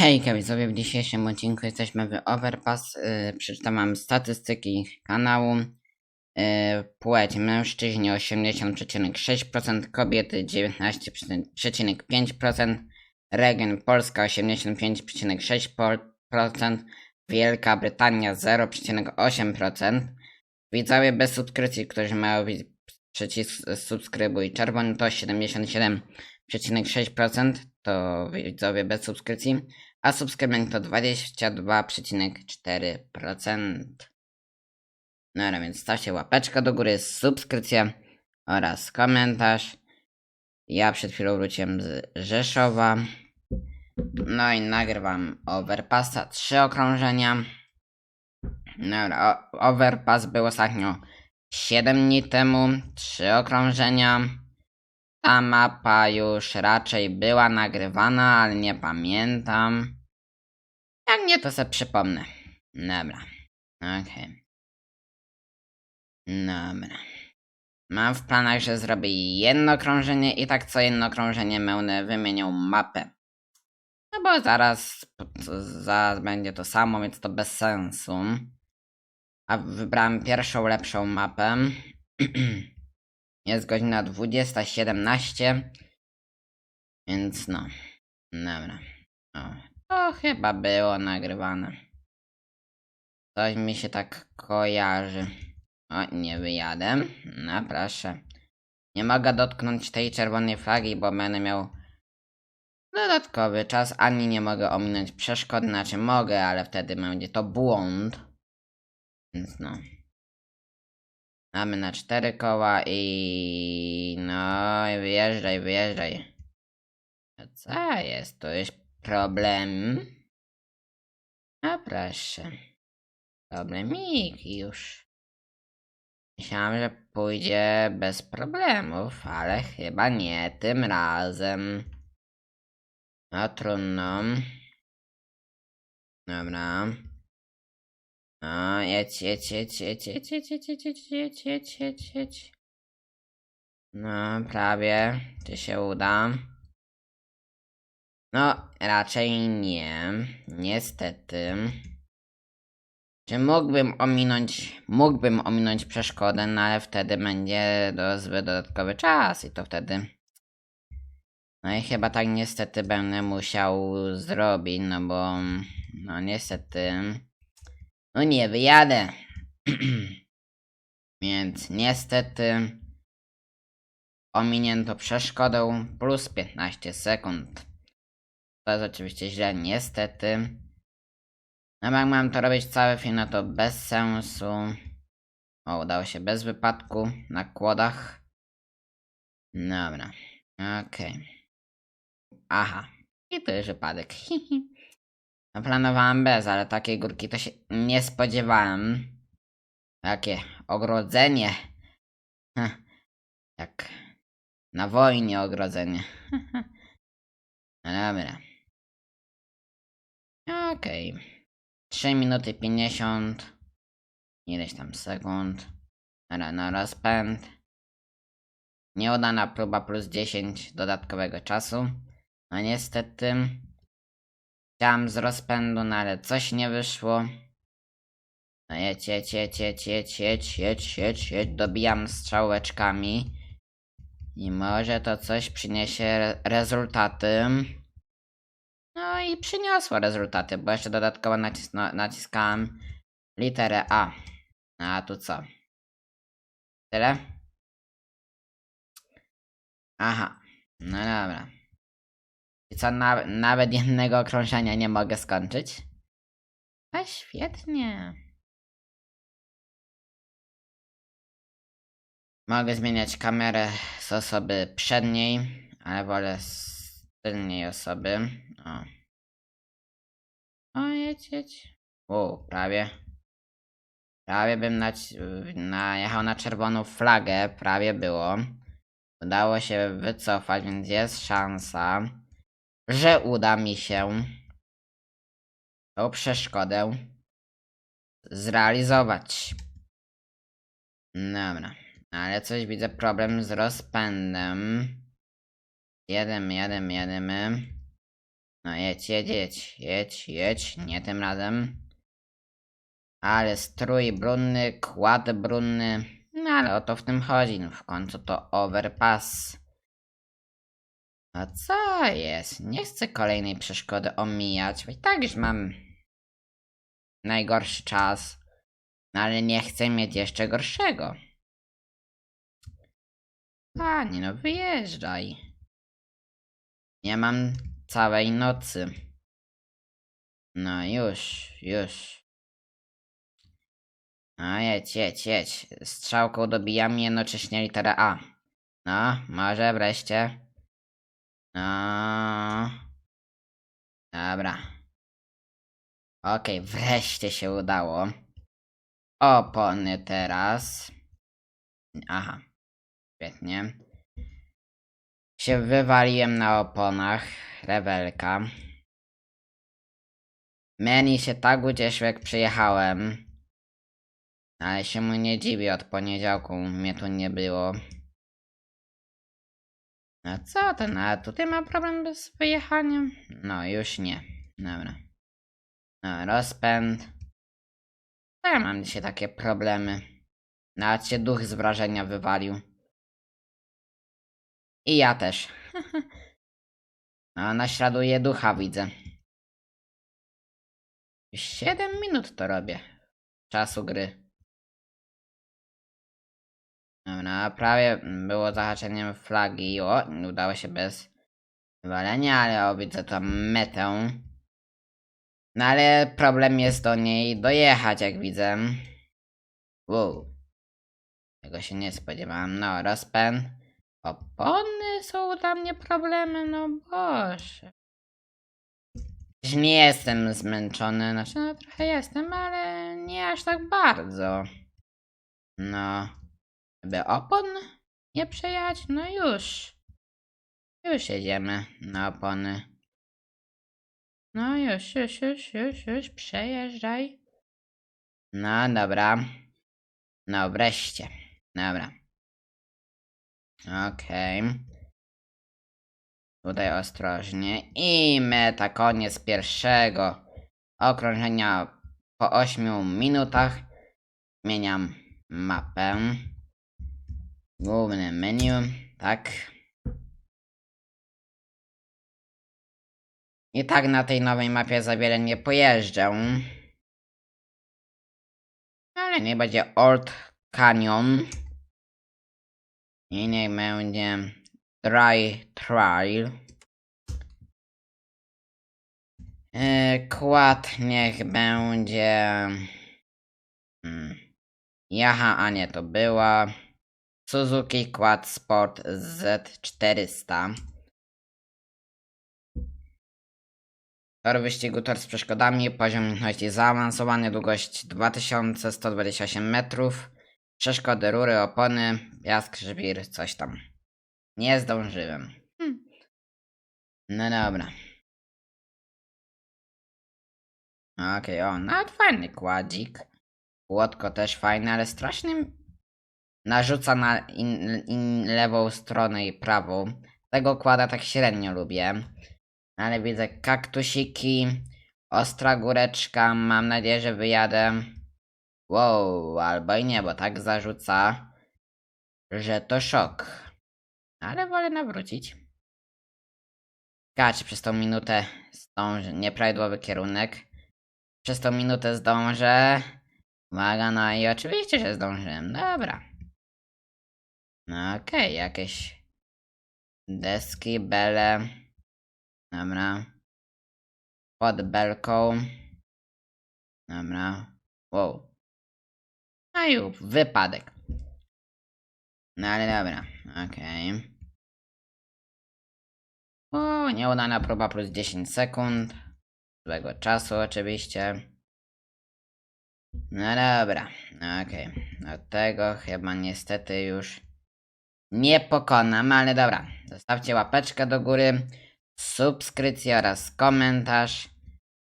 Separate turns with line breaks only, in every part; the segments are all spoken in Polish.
Hej, widzowie, w dzisiejszym odcinku jesteśmy w Overpass. Yy, przeczytam wam statystyki kanału. Yy, płeć mężczyźni 80,6%, kobiety 19,5%, region Polska 85,6%, Wielka Brytania 0,8%. Widzowie bez subskrypcji, którzy mają przycisk subskrybuj czerwony to 77,6% to widzowie bez subskrypcji, a subskrybent to 22,4%. No więc stawcie łapeczkę do góry, subskrypcja oraz komentarz. Ja przed chwilą wróciłem z Rzeszowa. No i nagrywam Overpassa, trzy okrążenia. Dobra, Overpass był ostatnio 7 dni temu, trzy okrążenia. Ta mapa już raczej była nagrywana, ale nie pamiętam. Jak nie, to sobie przypomnę. Dobra. Okej. Dobra. Mam w planach, że zrobię jedno krążenie i tak co jedno krążenie będę wymieniał mapę. No bo zaraz, zaraz będzie to samo, więc to bez sensu. A wybrałem pierwszą lepszą mapę. Jest godzina 20.17. Więc no. Dobra. O, to chyba było nagrywane. Coś mi się tak kojarzy. O, nie wyjadę. No proszę. Nie mogę dotknąć tej czerwonej flagi, bo będę miał dodatkowy czas, ani nie mogę ominąć przeszkody, znaczy mogę, ale wtedy będzie to błąd. Więc no. Mamy na cztery koła i no i wyjeżdżaj, wyjeżdżaj. A co jest? To jest problem? A proszę. Problemik już. Myślałem, że pójdzie bez problemów, ale chyba nie tym razem. No trudno. Dobra. No, jedź, jedź, jedź, jedź, jedź, jedź, jedź, jedź, jedź, jedź, jedź, jedź, jedź. No, prawie. Czy się uda? No, raczej nie. Niestety. Czy mógłbym ominąć, mógłbym ominąć przeszkodę, no ale wtedy będzie do, zbyt dodatkowy czas i to wtedy... No i chyba tak niestety będę musiał zrobić, no bo... No niestety... No nie wyjadę. Więc niestety ominięto przeszkodę plus 15 sekund. To jest oczywiście źle, niestety. No jak mam to robić cały film, no to bez sensu. O, udało się bez wypadku na kłodach. Dobra, okej. Aha, i to już wypadek. No planowałem bez, ale takiej górki to się nie spodziewałem. Jakie ogrodzenie. Heh, Jak na wojnie ogrodzenie. No dobra. Okej. 3 minuty 50. Ileś tam sekund. Dobra, na rozpęd. Nieudana próba plus 10 dodatkowego czasu. No niestety. Chciałem z rozpędu, no ale coś nie wyszło. No jedź, jedź, jedź, jedź, jedź, jedź, jedź, jedź, jedź. Dobijam strzałeczkami. I może to coś przyniesie re- rezultaty. No i przyniosło rezultaty, bo jeszcze dodatkowo nacisno, naciskałem literę A. A tu co? Tyle? Aha. No dobra. I co, na, nawet jednego okrążenia nie mogę skończyć? A świetnie. Mogę zmieniać kamerę z osoby przedniej, ale wolę z tylnej osoby. O. O, jedź, jedź. Prawie. Prawie bym naci- najechał na czerwoną flagę, prawie było. Udało się wycofać, więc jest szansa, że uda mi się tą przeszkodę zrealizować. Dobra, ale coś widzę problem z rozpędem. Jedziemy, jedziemy, jedziemy. No jedź, jedź, jedź, jedź, jedź, nie tym razem. Ale strój brunny, kład brunny. No ale o to w tym chodzi, no w końcu to overpass. A co jest? Nie chcę kolejnej przeszkody omijać, bo i tak już mam najgorszy czas. No ale nie chcę mieć jeszcze gorszego. Panie, no wyjeżdżaj. Nie mam całej nocy. No już, już. No jedź, jedź, jedź. Strzałką dobijam jednocześnie literę A. No, może wreszcie. No. Dobra. Okej, wreszcie się udało. Opony teraz. Aha. Świetnie. Się wywaliłem na oponach. Rewelka. Meni się tak ucieszył jak przyjechałem. Ale się mu nie dziwi, od poniedziałku mnie tu nie było. A co ten, a tutaj ma problem z wyjechaniem? No, już nie. Dobra. No, rozpęd. Ja mam dzisiaj takie problemy? Nawet się duch z wrażenia wywalił. I ja też. No, naśladuję ducha, widzę. 7 minut to robię. Czasu gry. Dobra, prawie było zahaczeniem flagi. O, udało się bez wywalenia, ale o, widzę tam metę. No ale problem jest do niej dojechać, jak widzę. Wow. Tego się nie spodziewałem. No, rozpęd. Opony są dla mnie problemem, no boże. Nie jestem zmęczony, znaczy no trochę jestem, ale nie aż tak bardzo. No, żeby opon nie przejechać, no już. Już jedziemy na opony. No już, już, już, już, już, przejeżdżaj. No dobra. No wreszcie. Dobra. Okej. Tutaj ostrożnie. I meta, koniec pierwszego okrążenia po 8 minutach. Zmieniam mapę. Główne menu, tak. I tak na tej nowej mapie za wiele nie pojeżdżę. Ale nie będzie Old Canyon. I niech będzie Dry Trail. Yy, kład niech będzie. Hmm. Jaha, a nie, to była. Suzuki Quad Sport Z400. Tor wyścigu, tor z przeszkodami, poziom trudności zaawansowany, długość 2128 metrów. Przeszkody, rury, opony, piask, żwir, coś tam. Nie zdążyłem. Hm. No dobra. Okej, o, nawet fajny kładzik. Łotko też fajne, ale strasznie narzuca na in, in lewą stronę i prawą. Tego kłada tak średnio lubię. Ale widzę kaktusiki, ostra góreczka. Mam nadzieję, że wyjadę. Wow, albo i nie, bo tak zarzuca, że to szok. Ale wolę nawrócić. Kacz przez tą minutę zdążę. Nieprawidłowy kierunek. Przez tą minutę zdążę. Uwaga, no i oczywiście, że zdążyłem. Dobra. No okej, okay, jakieś deski, bele. Dobra. Pod belką. Dobra. Wow. No i wypadek. No ale dobra, okej. Okay. O, nieudana próba plus 10 sekund. Złego czasu oczywiście. No dobra, okej. Okay. Od tego chyba niestety już nie pokonam, ale dobra. Zostawcie łapeczkę do góry, subskrypcję oraz komentarz.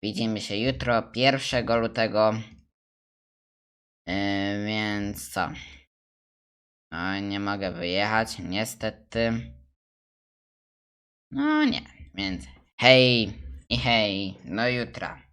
Widzimy się jutro, 1 lutego. Yy, więc co? No, nie mogę wyjechać, niestety. No nie, więc hej. I hej, do jutra.